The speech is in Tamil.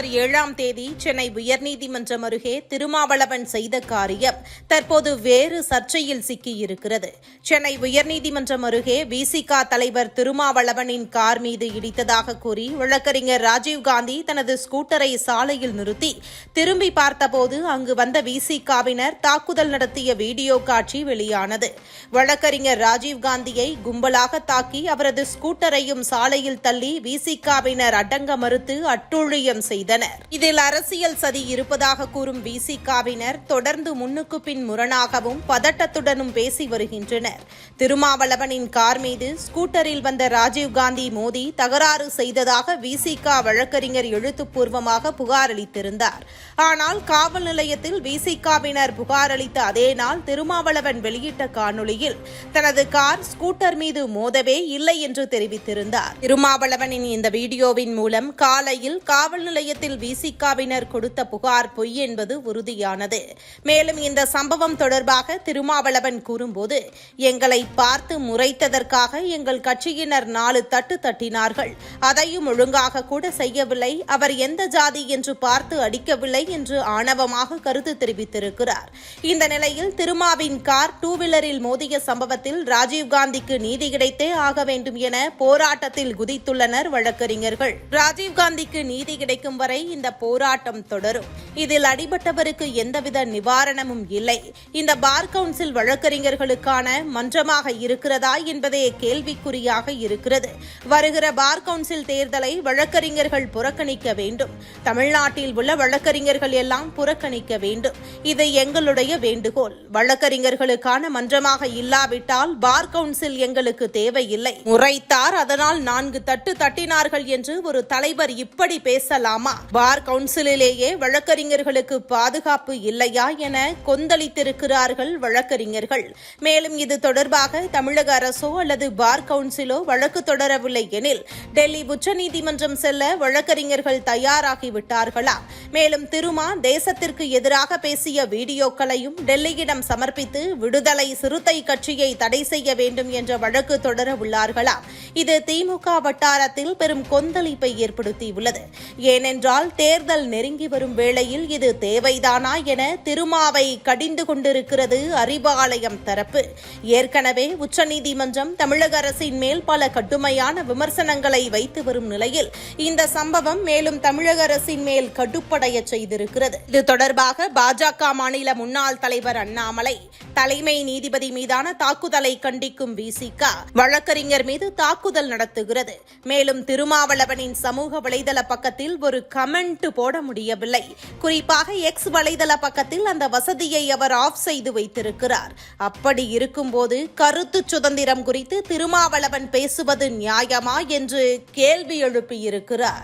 டிசம்பர் ஏழாம் தேதி சென்னை உயர்நீதிமன்றம் அருகே திருமாவளவன் செய்த காரியம் தற்போது வேறு சர்ச்சையில் சிக்கியிருக்கிறது. சென்னை உயர்நீதிமன்றம் அருகே விசிகா தலைவர் திருமாவளவனின் கார் மீது இடித்ததாக கூறி வழக்கறிஞர் ராஜீவ்காந்தி தனது ஸ்கூட்டரை சாலையில் நிறுத்தி திரும்பி பார்த்தபோது அங்கு வந்த விசிகாவினர் தாக்குதல் நடத்திய வீடியோ காட்சி வெளியானது. வழக்கறிஞர் ராஜீவ்காந்தியை கும்பலாக தாக்கி அவரது ஸ்கூட்டரையும் சாலையில் தள்ளி விசிகாவினர் அடங்க மறுத்து அட்டூழியம் செய்தனர். செய்தனர். இதில் அரசியல் சதி இருப்பதாக கூறும் விசிகாவினர் தொடர்ந்து முன்னுக்கு பின் முரணாகவும் பதட்டத்துடனும் பேசி வருகின்றனர். திருமாவளவனின் கார் மீது ஸ்கூட்டரில் வந்த ராஜீவ்காந்தி மோதி தகராறு செய்ததாக விசிகா வழக்கறிஞர் எழுத்துப்பூர்வமாக புகார் அளித்திருந்தார். ஆனால் காவல் நிலையத்தில் விசிகாவினர் புகார் அளித்த அதே நாள் திருமாவளவன் வெளியிட்ட காணொளியில் தனது கார் ஸ்கூட்டர் மீது மோதவே இல்லை என்று தெரிவித்திருந்தார். திருமாவளவனின் இந்த வீடியோவின் மூலம் காலையில் காவல் நிலையத்தில் விசிகாவினர் கொடுத்த புகார் பொய் என்பது உறுதியானது. மேலும் இந்த சம்பவம் தொடர்பாக திருமாவளவன் கூறும்போது எங்களை பார்த்து முறைத்ததற்காக எங்கள் கட்சியினர் நாலு தட்டு தட்டினார்கள். அதையும் ஒழுங்காக கூட செய்யவில்லை. அவர் எந்த ஜாதி என்று பார்த்து அடிக்கவில்லை என்று ஆணவமாக கருத்து தெரிவித்திருக்கிறார். இந்த நிலையில் திருமாவின் கார் டூ வீலரில் மோதிய சம்பவத்தில் ராஜீவ்காந்திக்கு நீதி கிடைத்தே ஆக வேண்டும் என போராட்டத்தில் குதித்துள்ளனர் வழக்கறிஞர்கள். ராஜீவ்காந்திக்கு நீதி கிடைக்கும் வரை இந்த போராட்டம் தொடரும். இதில் அடிபட்டவருக்கு எந்தவித நிவாரணமும் இல்லை. இந்த பார் கவுன்சில் வழக்கறிஞர்களுக்கான மன்றமாக இருக்கிறதா என்பதே கேள்விக்குறியாக இருக்கிறது. வருகிற பார் கவுன்சில் தேர்தலை வழக்கறிஞர்கள் புறக்கணிக்க வேண்டும். தமிழ்நாட்டில் உள்ள வழக்கறிஞர்கள் எல்லாம் புறக்கணிக்க வேண்டும். இது எங்களுடைய வேண்டுகோள். வழக்கறிஞர்களுக்கான மன்றமாக இல்லாவிட்டால் பார் கவுன்சில் எங்களுக்கு தேவையில்லை. முறைத்தார் அதனால் நான்கு தட்டு தட்டினார்கள் என்று ஒரு தலைவர் இப்படி பேசலாமா? பார் கவுன்சிலிலேயே வழக்கறிஞர்களுக்கு பாதுகாப்பு இல்லையா என கொந்தளித்திருக்கிறார்கள் வழக்கறிஞர்கள். மேலும் இது தொடர்பாக தமிழக அரசோ அல்லது பார் கவுன்சிலோ வழக்கு தொடரவில்லை எனில் டெல்லி உச்சநீதிமன்றம் செல்ல வழக்கறிஞர்கள் தயாராகிவிட்டார்களா? மேலும் திருமா தேசத்திற்கு எதிராக பேசிய வீடியோக்களையும் டெல்லியிடம் சமர்ப்பித்து விடுதலை சிறுத்தை கட்சியை தடை செய்ய வேண்டும் என்ற வழக்கு தொடர உள்ளார்களா இது திமுக வட்டாரத்தில் பெரும் கொந்தளிப்பை ஏற்படுத்தியுள்ளது. ஏனென்றால் தேர்தல் நெருங்கி வரும் வேளையில் இது தேவைதானா என திருமாவை கடிந்து கொண்டிருக்கிறது அறிவாலயம் தரப்பு. ஏற்கனவே உச்சநீதிமன்றம் தமிழக அரசின் மேல் பல கடுமையான விமர்சனங்களை வைத்து வரும் நிலையில் இந்த சம்பவம் மேலும் தமிழக அரசின் மேல் கடுப்படைய செய்திருக்கிறது. இது தொடர்பாக பாஜக மாநில முன்னாள் தலைவர் அண்ணாமலை தலைமை நீதிபதி மீதான தாக்குதலை கண்டிக்கும் விசிக. வழக்கறிஞர் மீது தாக்குதல் நடத்துகிறது. மேலும் திருமாவளவனின் சமூக வலைதள பக்கத்தில் ஒரு கமெண்ட் போட முடியவில்லை. குறிப்பாக எக்ஸ் வலைதள பக்கத்தில் அந்த வசதியை அவர் ஆஃப் செய்து வைத்திருக்கிறார். அப்படி இருக்கும்போது கருத்து சுதந்திரம் குறித்து திருமாவளவன் பேசுவது நியாயமா என்று கேள்வி எழுப்பியிருக்கிறார்.